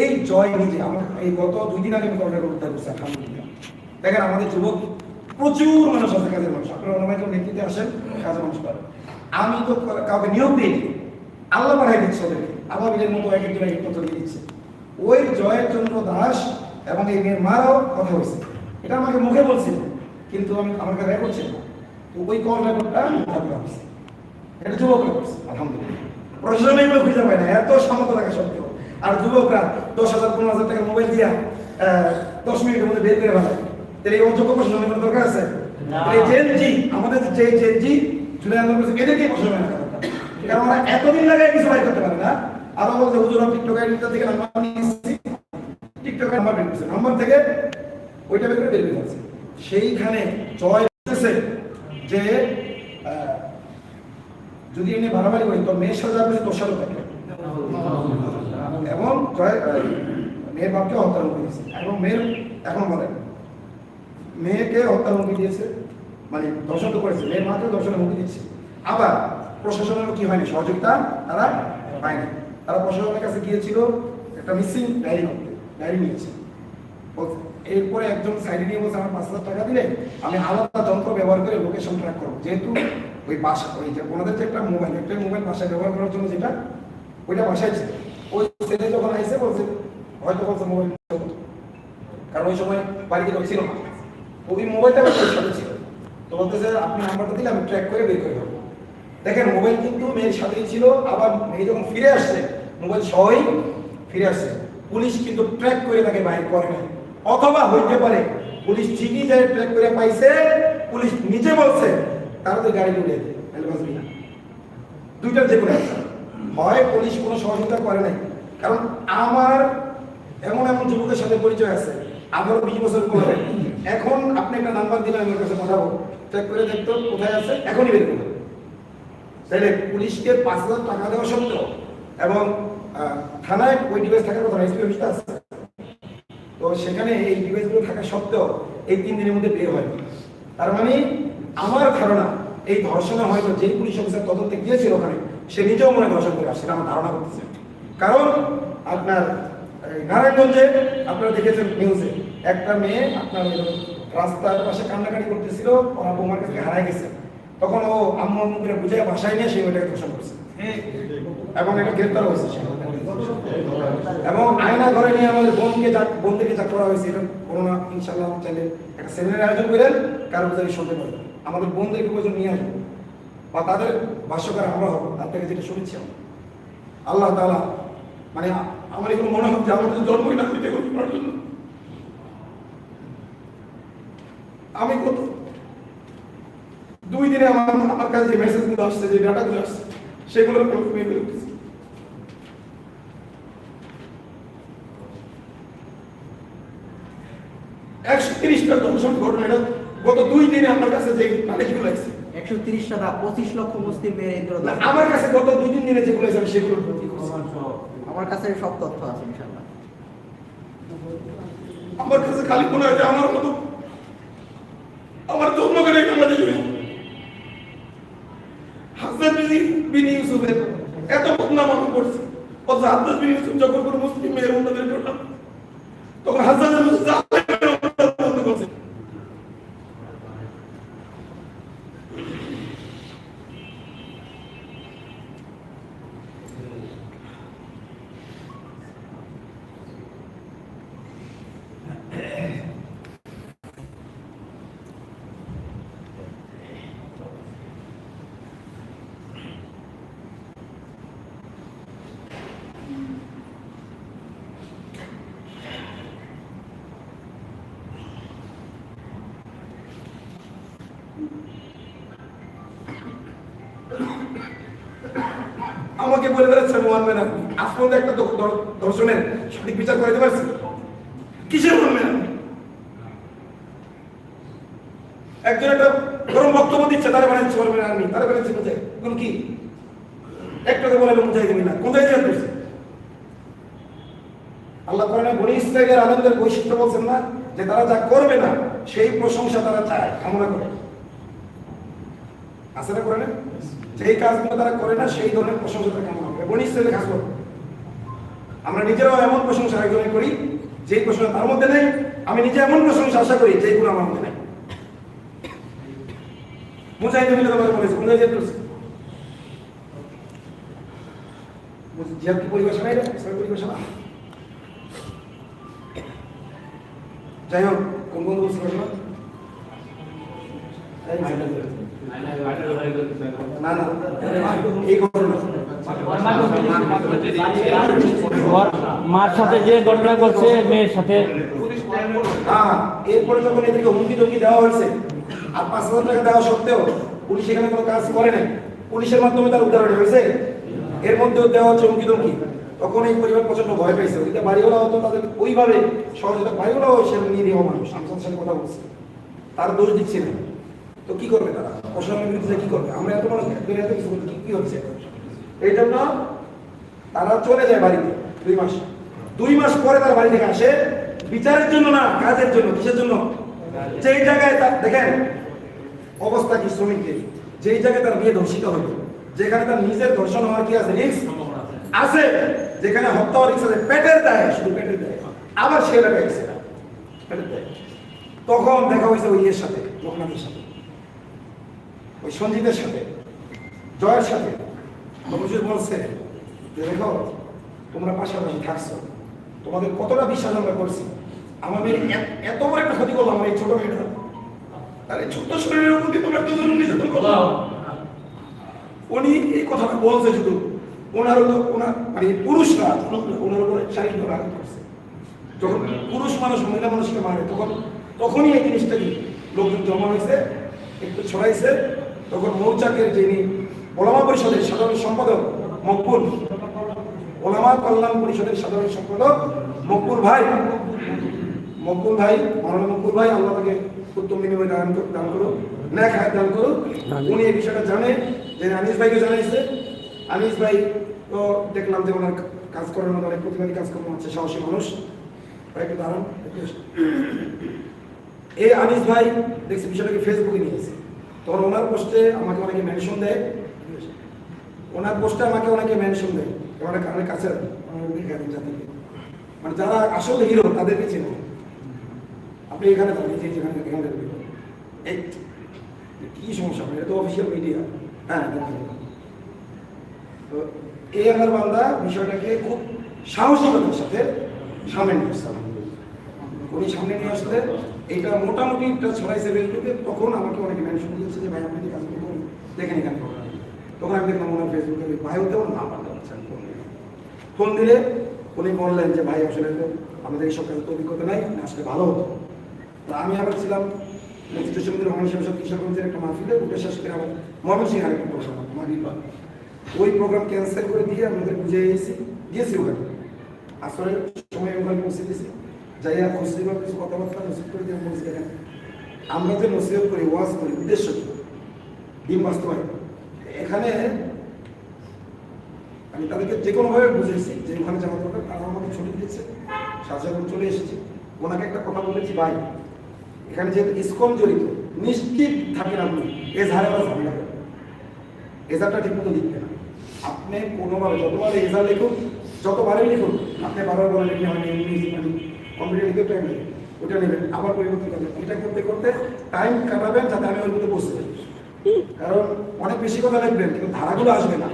এই জয় নিজে আমার, এই গত দুই দিন আগে আমি করোনার উদ্ধার করছি, আলহামদুলিল্লাহ। দেখেন, আমাদের যুবক, প্রচুর মানুষ আছে, কাজের মানুষ। আপনারা অনেক নেতৃত্বে আসেন, কাজের মানুষ পারেন আমি তো কাউকে নিয়োগ দিই আল্লাহ পাঠাই দিচ্ছে ওদেরকে। আল্লাহ বিলের মতো এক একজন এক পত্র দিচ্ছে। ওই জয়চন্দ্র দাস এবং এই মেয়ের মারাও কথা হয়েছে এটা আমাকে মুখে বলছিল, কিন্তু আমি আমার কাছে রেকর্ড ছিল না। তো ওই কল রেকর্ডটা উদ্ধার করা হয়েছে। এটা যুবকরা করছে, আলহামদুলিল্লাহ। প্রশাসন এগুলো খুঁজে পায় না, এত সামর্থ্য থাকা সত্ত্বেও। আর যুবকরা দশ হাজার পনেরো হাজার টাকা মোবাইল দিয়া দশ মিনিটের মধ্যে বের করে ফেলায় তাহলে এই অযোগ্য প্রশাসনের কোনো দরকার আছে? আমাদের যে জেন জি জুলাই আন্দোলন করছে এদেরকে প্রশাসনের রাখা দরকার কারণ ওরা এতদিন লাগে কিছু বাইর করতে পারে না। আরও বলতে হুজুর টিকটক আইডিটা থেকে নাম্বার নিয়েছি। টিকটক নাম্বার বের করছে। নাম্বার থেকে ওইটা বের করে বের করে সেইখানে জয় যে যদি এমনি বাড়াবাড়ি করি তো মেয়ের সাথে আপনি দোষারও থাকে মেয়ের বাপকে হত্যার হুমকি দিয়েছে। এবং মেয়ের এখন বলেন মেয়েকে হত্যার হুমকি দিয়েছে মানে দর্শন তো করেছে, মেয়ের মাকে দর্শনের হুমকি দিচ্ছে। আবার প্রশাসনের কি হয়নি? সহযোগিতা তারা পায়নি। তারা প্রশাসনের কাছে গিয়েছিল, একটা মিসিং ডায়েরি করতে ডায়েরি নিয়েছে। এরপরে একজন সাইডে নিয়ে বলছে, আমার পাঁচ হাজার টাকা দিলে আমি আলাদা যন্ত্র ব্যবহার করে লোকেশন ট্র্যাক করব। যেহেতু ওই বাসা, ওই যে ওনাদের যে একটা মোবাইল একটা মোবাইল বাসায় ব্যবহার করার জন্য যেটা, ওইটা বাসায় ছিল। ওই ছেলে যখন আইসে বলছে, হয়তো বলছে মোবাইল কারণ ওই সময় বাড়িতে ছিল না। ওই মোবাইলটা আমার সাথে ছিল। তো বলতেছে, আপনি নাম্বারটা দিলে আমি ট্র্যাক করে বের করে দেবো। দেখেন মোবাইল কিন্তু মেয়ের সাথেই ছিল। আবার মেয়ে যখন ফিরে আসছে মোবাইল সহই ফিরে আসছে। পুলিশ কিন্তু ট্র্যাক করে তাকে বাইর করে নাই। অথবা হইতে পারে, পুলিশ ঠিকই যায় ট্র্যাক করে পাইছে, পুলিশ নিজে বলছে, তারা তো গাড়ি উঠে দুইটার যে কোনো একটা। হয়, পুলিশ কোনো সহযোগিতা করে নাই। কারণ আমার এমন এমন যুবকের সাথে পরিচয় আছে। আঠারো, বিশ বছর পরে। এখন আপনি একটা নাম্বার দিলে আমি ওর কাছে পাঠাবো চেক করে দেখতো কোথায় আছে, এখনই বের করব তাহলে পুলিশকে পাঁচ হাজার টাকা দেওয়া সত্ত্বেও এবং থানায় ওই ডিভাইস থাকার কথা এসপি অফিসটা আছে। তো সেখানে এই ডিভাইসগুলো থাকা সত্ত্বেও এই তিন দিনের মধ্যে বের হয়। তার মানে আমার ধারণা, এই ধর্ষণে হয়তো যে পুলিশ অফিসার তদন্তে গিয়েছিল ওখানে সে নিজেও মনে ধর্ষণ করে আসছে আমার ধারণা করতেছে। কারণ আপনার নারায়ণগঞ্জে আপনারা দেখেছেন নিউজে একটা মেয়ে আপনার রাস্তার পাশে কান্নাকাটি করতেছিল, ওরা বৌমার কাছে হারাই গেছে। তখন ও আম্মু আম্মু করে বুঝে বাসায় নিয়ে সেই মেয়েটাকে ধর্ষণ করছে। এবং এটা গ্রেপ্তার হয়েছে সে। এবং আয়না ঘরে নিয়ে আমাদের বোনকে যা, বোনদেরকে যা করা হয়েছে, এটা করোনা ইনশাল্লাহ চাইলে একটা সেমিনার আয়োজন করেন, কারও বুঝারি শুনতে আমাদের বোনদেরকে প্রয়োজন নিয়ে আসব। বা তাদের ভাষ্যকার আমরা হব তার থেকে যেটা শুনেছি আমরা। আল্লাহ তাআলা মানে আমার এখন মনে হচ্ছে আমার তো জন্মই না দিতে করার জন্য। আমি কত? দুই দিনে আমার আমার কাছে যে মেসেজগুলো আসছে, যে ডাটাগুলো আসছে সেগুলোর কোনো তুমি বের একশো তিরিশটা দর্শন ঘটনা, এটা গত দুই দিনে আমার কাছে যে তারিখগুলো লাগছে একশো তিরিশ টাকা পঁচিশ লক্ষ মুসলিম মেয়ের ইন্দ্র না, আমার কাছে গত দুই তিন দিনে যেগুলো আছে আমি সেগুলো প্রতি করছি। আমার কাছে সব তথ্য আছে ইনশাল্লাহ আমার কাছে খালি মনে হয় যে আমার মতো আমার জন্ম করে জন্য হাসান বিন ইউসুফের এত বদনাম আমি করছি অথচ হাসান বিন ইউসুফ যখন কোনো মুসলিম মেয়ের উন্নতির জন্য তখন হাসান বিন আমাকে বলে বেড়াচ্ছে মোহাম্মেদ আপনি আজ একটা দর্শনের সঠিক বিচার করে পারছি? কিসের মোহাম্মেদ আপনি একজন একটা বক্তব্য দিচ্ছে, তারা আমি তারা কোন কি? একটাকে বলে না কোথায় জিয়াদ করছে আল্লাহ কোরআনে বনি আনন্দের বৈশিষ্ট্য বলছেন না, যে তারা যা করবে না, সেই প্রশংসা তারা চায়, কামনা করে। আছে না কোরআনে যেই কাজগুলো তারা করে না, সেই ধরনের প্রশংসা তারা কামনা করে বনি ইসরায়েলের কাজ করে আমরা নিজেরাও এমন প্রশংসা আয়োজন করি, যেই প্রশংসা তার মধ্যে নেই, আমি নিজে এমন প্রশংসা আশা করি যেইগুলো আমার মধ্যে নেই। মুজাহিদ মিলে তোমাকে বলেছে মুজাহিদ বলেছে। জিহাদ কি পরিভাষা নাই ইসলামের পরিভাষা না যাই হোক, কোন কোন মার সাথে যে ঘটনা করছে, মেয়ের সাথে। এরপরে যখন এদেরকে হুমকি টুমকি দেওয়া হয়েছে, আর পাঁচ হাজার টাকা দেওয়া সত্ত্বেও পুলিশ এখানে কোনো কাজ করে নাই। পুলিশের মাধ্যমে তার উদ্ধার হয়েছে। এর মধ্যেও দেওয়া হচ্ছে হুমকি টুমকি। তখন এই পরিবার প্রচণ্ড ভয় পেয়েছে। ওইটা বাড়িওয়ালা হতো তাদের ওইভাবে সহযোগিতা বাড়িওয়ালাও সে নিরীহ মানুষ। আমি তাদের সাথে কথা বলছি। তার দোষ দিচ্ছে না। তো কি করবে তারা? প্রশাসনের বিরুদ্ধে কি করবে? আমরা এত মানুষ এত কিছু কি- হচ্ছে? এই জন্য তারা চলে যায় বাড়িতে দুই মাস। দুই মাস পরে তার বাড়ি থেকে আসে, বিচারের জন্য না, কাজের জন্য, কিসের জন্য? যেই জায়গায় তার দেখেন, অবস্থা কি শ্রমিকদের? যেই জায়গায় তার বিয়ে ধর্ষিত হইল যেখানে তার নিজের ধর্ষণ হওয়ার কি আছে? রিক্স আছে। যেখানে হত্যা হওয়ার রিক্স আছে। পেটের দেয়, শুধু পেটের দেয়। আবার সে এলাকায়। তখন দেখা হয়েছে ওই ইয়ের সাথে, লোকনাথের সাথে। ওই সঞ্জিতের সাথে জয়ের সাথে। হুজুর বলছে যে দেখো তোমরা পাশাপাশি থাকছো। তোমাদের কতটা বিশ্বাস আমরা করছি? আমাদের এত বড় একটা ক্ষতি করল আমার এই ছোট মেয়েটা। এই ছোট্ট শরীরের প্রতি তোমরা জরুরি নির্যাতন করল উনি এই কথাটা বলছে শুধু। ওনার হলো ওনার মানে পুরুষরা ওনার উপরে শারীরিক আঘাত করছে। যখন পুরুষ মানুষ মহিলা মানুষকে মারে তখন তখনই এই জিনিসটা কি? লোকজন জমা হয়েছে একটু ছড়াইছে তখন মৌচাকের যিনি ওলামা পরিষদের সাধারণ সম্পাদক মকবুল, ওলামা কল্যাণ পরিষদের সাধারণ সম্পাদক মকবুল ভাই মকবুল ভাই মাওলানা মকবুল ভাই, আল্লাহ তাকে উত্তম বিনিময় দান দান করুন ন্যাক দান করুন উনি এই বিষয়টা জানে, যে আনিস ভাইকে জানাইছে। আনিস ভাই তো দেখলাম যে ওনার কাজ করার মতো অনেক প্রতিবাদী কাজকর্ম আছে, সাহসী মানুষ। একটু দাঁড়ান এই আনিস ভাই, দেখছি বিষয়টাকে ফেসবুকে নিয়েছে তখন ওনার পোস্টে আমাকে অনেকে মেনশন দেয়। ওনার পোস্টে আমাকে অনেকে মেনশন দেয়। অনেক অনেক কাছে মানে যারা আসল হিরো তাদেরকে চেনে। আপনি এখানে থাকেন যে যেখানে এখানে। এই কি সমস্যা? এটা তো অফিসিয়াল মিডিয়া হ্যাঁ তো এই আমার বান্দা বিষয়টাকে খুব সাহসিকতার সাথে সামনে নিয়ে আসছে। উনি সামনে নিয়ে আসলে এইটা মোটামুটি একটা ছড়াইছে ফেসবুকে, তখন আমাকে অনেকে মেনশন দিয়েছে যে, ভাই, আপনি কাজ করুন দেখেন এখানে তখন আমি দেখলাম ওনার ফেসবুকে ভাই হতে ওর নাম হচ্ছে আমি ফোন দিলাম। ফোন দিলে উনি বললেন যে, ভাই, আসলে আমাদের এইসব কাজের তো অভিজ্ঞতা নাই আসলে ভালো হতো। তা আমি আবার ছিলাম কিশোরগঞ্জের একটা করে আরেকটা প্রোগ্রাম মাগরিবা ওই প্রোগ্রাম ক্যান্সেল করে দিয়ে আমাদের বুঝে এসেছি, গিয়েছি ওখানে। আসলে সময় পৌঁছে গেছি। যাই আর খুশিবার কিছু কথাবার্তা নসিব করে দিয়ে বলছি দেখেন আমরা যে নসিহত করি, ওয়াজ করি, উদ্দেশ্য কি দিন বাস্তবায়ন এখানে আমি তাদেরকে যে কোনোভাবে বুঝেছি যে ওখানে যাওয়ার দরকার তারা আমাকে ছুটি দিয়েছে, সাথে চলে এসেছি। ওনাকে একটা কথা বলেছি, ভাই, এখানে যেহেতু ইসকন জড়িত, নিশ্চিত থাকেন আপনি এজাহারে ওরা ঝামেলা করবে এজাহারটা ঠিক মতো লিখবে না। আপনি কোনোভাবে যতবার এজাহার লিখুন, যতবারই লিখুন, আপনি বারবার বলে লিখলে আমি কম্পিউটার টাইম লাগে ওটা নেবেন আবার পরিবর্তন করবেন এটা করতে করতে টাইম কাটাবেন যাতে আমি ওই মধ্যে বসতে পারি কারণ অনেক বেশি কথা লিখবেন, কিন্তু ধারাগুলো আসবে না।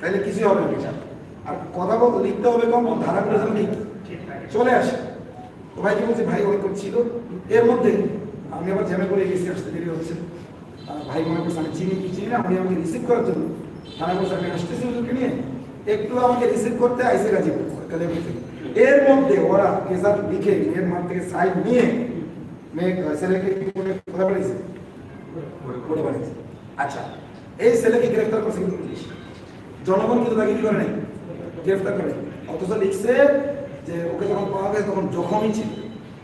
তাইলে কিছুই হবে না আর কথা লিখতে হবে কম ধারাগুলো যেন চলে আসে। তো ভাই কি বলছি? ভাই অনেক ছিল। এর মধ্যে আমি আবার জ্যামে করে গেছি, আসতে দেরি হচ্ছে। ভাই মনে করছে আমি চিনি কি চিনি না, উনি আমাকে রিসিভ করার জন্য। তারা বলছে, আমি আসতেছি নিয়ে। একটু আমাকে রিসিভ করতে আইসে গাজীপুর কালে এর মধ্যে ওরা রেজাল্ট লিখে মেয়ের মাঠ থেকে সাইড নিয়ে মেয়ে ছেলেকে কি করে কথা বলেছে করে বানিয়েছে আচ্ছা এই ছেলেকে গ্রেফতার করছে কিন্তু পুলিশ। জনগণ কিন্তু তাকে কি করে নাই? গ্রেফতার করে অথচ লিখছে যে ওকে যখন পাওয়া গেছে তখন জখমই ছিল।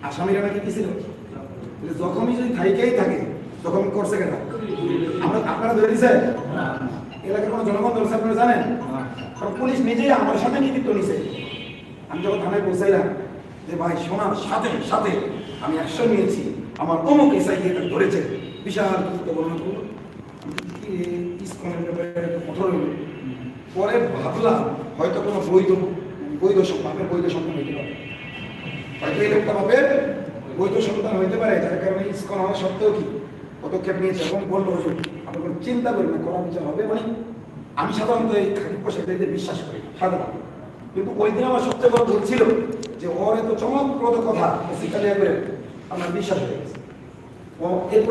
আসামিরা নাকি কি ছিল? জখমই যদি থাইকেই থাকে জখম করছে কেন? আমরা আপনারা ধরে দিচ্ছেন এলাকার কোনো জনগণ ধরছে আপনারা জানেন? কারণ পুলিশ নিজেই আমার সাথে কৃতিত্ব নিছে। আমি যখন থানায় পৌঁছাইলাম, যে ভাই সোনার সাথে সাথে আমি অ্যাকশন নিয়েছি। আমার অমুক এসআই এটা ধরেছে। বিশাল বর্ণনা করল কঠোর পরে ভাবলাম, হয়তো কোনো বৈধ বৈধ সন্তানের বৈধ সন্তান হইতে পারে। হয়তো এই লোকটা ভাবে বৈধ সন্তান হইতে পারে, যার কারণে ইস্কন হওয়া সত্ত্বেও কি পদক্ষেপ নিয়েছে এবং বলল, হুজুর আমরা কোনো চিন্তা করি না, করা বিচার হবে মানে? আমি সাধারণত এই খালি পোশাক বিশ্বাস করি, সাধারণত। কিন্তু ওই দিন আমার সবচেয়ে বড় ভুল ছিল যে ওর এত চমকপ্রদ কথা ফিজিক্যালি একবারে আমার বিশ্বাস হয়ে গেছে। ও এরপরে